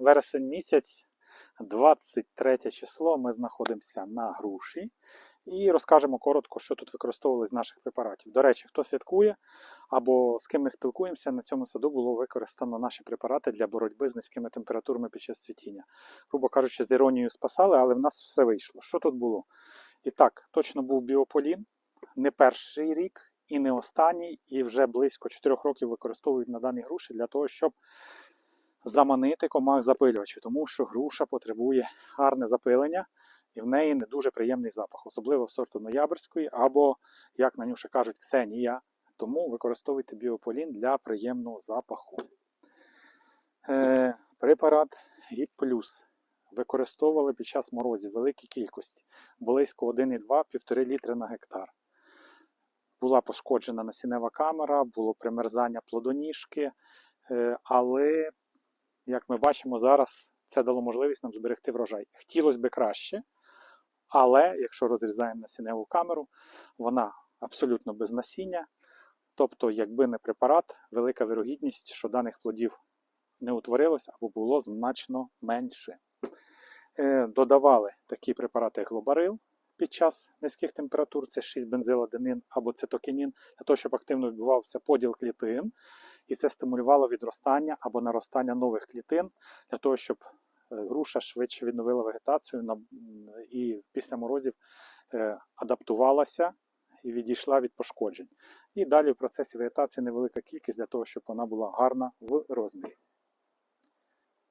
вересень місяць, 23 число. Ми знаходимося на груші і розкажемо коротко, що тут використовували з наших препаратів. До речі, хто святкує або з ким ми спілкуємося, на цьому саду було використано наші препарати для боротьби з низькими температурами під час цвітіння. Грубо кажучи, з іронією спасали, але в нас все вийшло. Що тут було? І так, точно був біополін, не перший рік і не останній, і вже близько 4 років використовують на даній груші для того, щоб заманити комах запилювачів, тому що груша потребує гарне запилення, і в неї не дуже приємний запах, особливо в сорту ноябрьської, або, як на нюше кажуть, ксенія. Тому використовуйте біополін для приємного запаху. Е, препарат ГІП Плюс використовували під час морозів великі кількості, близько 1,2-1,5 літри на гектар. Була пошкоджена насінева камера, було примерзання плодоніжки, е, але, як ми бачимо зараз, це дало можливість нам зберегти врожай. Хотілося б краще, але якщо розрізаємо насінневу камеру, вона абсолютно без насіння. Тобто, якби не препарат, велика вирогідність, що даних плодів не утворилось або було значно менше. Е, Додавали такі препарати, глобарил під час низьких температур, це 6-бензиладенин або цитокінін, для того, щоб активно відбувався поділ клітин, і це стимулювало відростання або наростання нових клітин, для того, щоб е, груша швидше відновила вегетацію і після морозів е, адаптувалася і відійшла від пошкоджень. І далі в процесі вегетації невелика кількість для того, щоб вона була гарна в розмірі.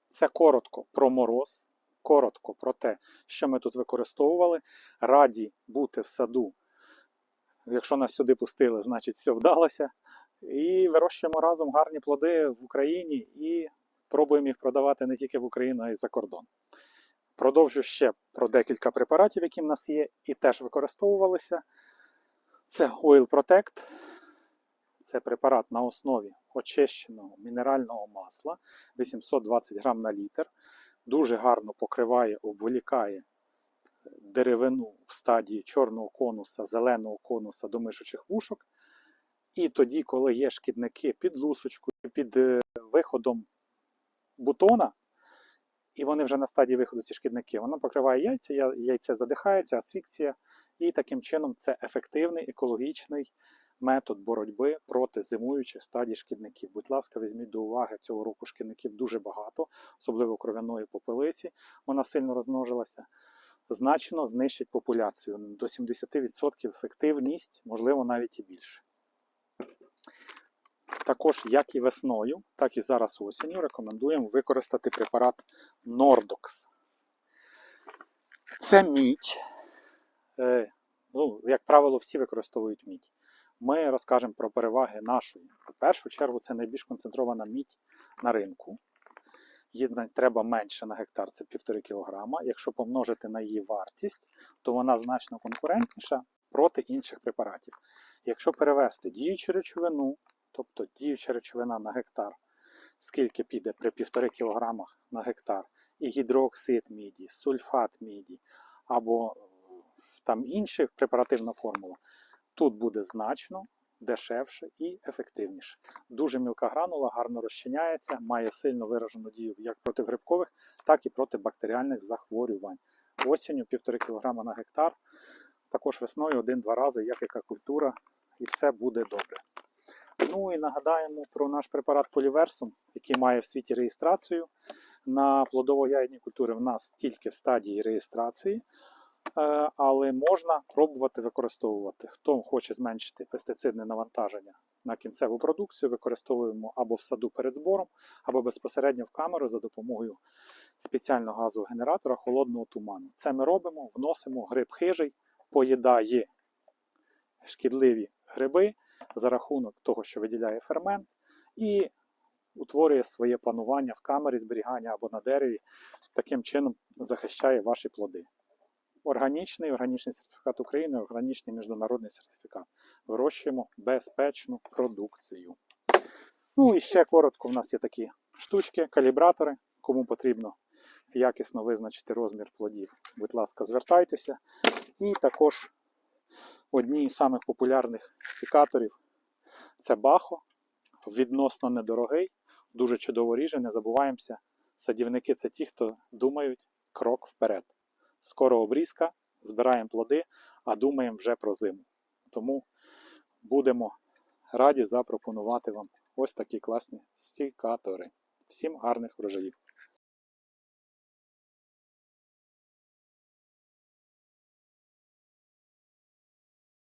Це коротко про мороз, коротко про те, що ми тут використовували. Раді бути в саду. Якщо нас сюди пустили, значить все вдалося. І вирощуємо разом гарні плоди в Україні і пробуємо їх продавати не тільки в Україну, а й за кордон. Продовжу ще про декілька препаратів, які в нас є, і теж використовувалися. Це Oil Protect. Це препарат на основі очищеного мінерального масла 820 грам на літр. Дуже гарно покриває, обволікає деревину в стадії чорного конуса, зеленого конуса до мишучих вушок. І тоді, коли є шкідники під лусочкою, під е, виходом бутона, і вони вже на стадії виходу ці шкідники, вона покриває яйця, яйце задихається, асфіксія, і таким чином це ефективний екологічний метод боротьби проти зимуючих стадій шкідників. Будь ласка, візьміть до уваги цього року шкідників дуже багато, особливо кров'яної попелиці. Вона сильно розмножилася. Значно знищить популяцію до 70% ефективність, можливо, навіть і більше. Також, як і весною, так і зараз осінню, рекомендуємо використати препарат Nordox. Це мідь. Е, ну, як правило, всі використовують мідь. Ми розкажемо про переваги нашої. В першу чергу, це найбільш концентрована мідь на ринку. Її треба менше на гектар, це 1,5 кг. Якщо помножити на її вартість, то вона значно конкурентніша проти інших препаратів. Якщо перевести діючу речовину, тобто діюча речовина на гектар, скільки піде при 1,5 кг на гектар, і гідроксид міді, сульфат міді, або е, там інша препаративна формула, тут буде значно дешевше і ефективніше. Дуже мілка гранула, гарно розчиняється, має сильно виражену дію як проти грибкових, так і проти бактеріальних захворювань. Осінню 1,5 кг на гектар, також весною один-два рази, як яка культура, і все буде добре. Ну і нагадаємо про наш препарат Поліверсум, який має в світі реєстрацію. На плодово-ягідні культури в нас тільки в стадії реєстрації, але можна пробувати використовувати. Хто хоче зменшити пестицидне навантаження на кінцеву продукцію, використовуємо або в саду перед збором, або безпосередньо в камеру за допомогою спеціального газового генератора холодного туману. Це ми робимо, вносимо гриб хижий, поїдає шкідливі гриби за рахунок того, що виділяє фермент, і утворює своє панування в камері зберігання або на дереві, таким чином захищає ваші плоди. Органічний, органічний сертифікат України, органічний міжнародний сертифікат. Вирощуємо безпечну продукцію. Ну і ще коротко, в нас є такі штучки, калібратори. Кому потрібно якісно визначити розмір плодів, будь ласка, звертайтеся. І також одні із самих популярних секаторів це Бахо. Відносно недорогий, дуже чудово ріже. Не забуваємося Садівники це ті, хто думають крок вперед. Скоро обрізка, збираємо плоди, а думаємо вже про зиму. Тому будемо раді запропонувати вам ось такі класні сікатори. Всім гарних врожаїв!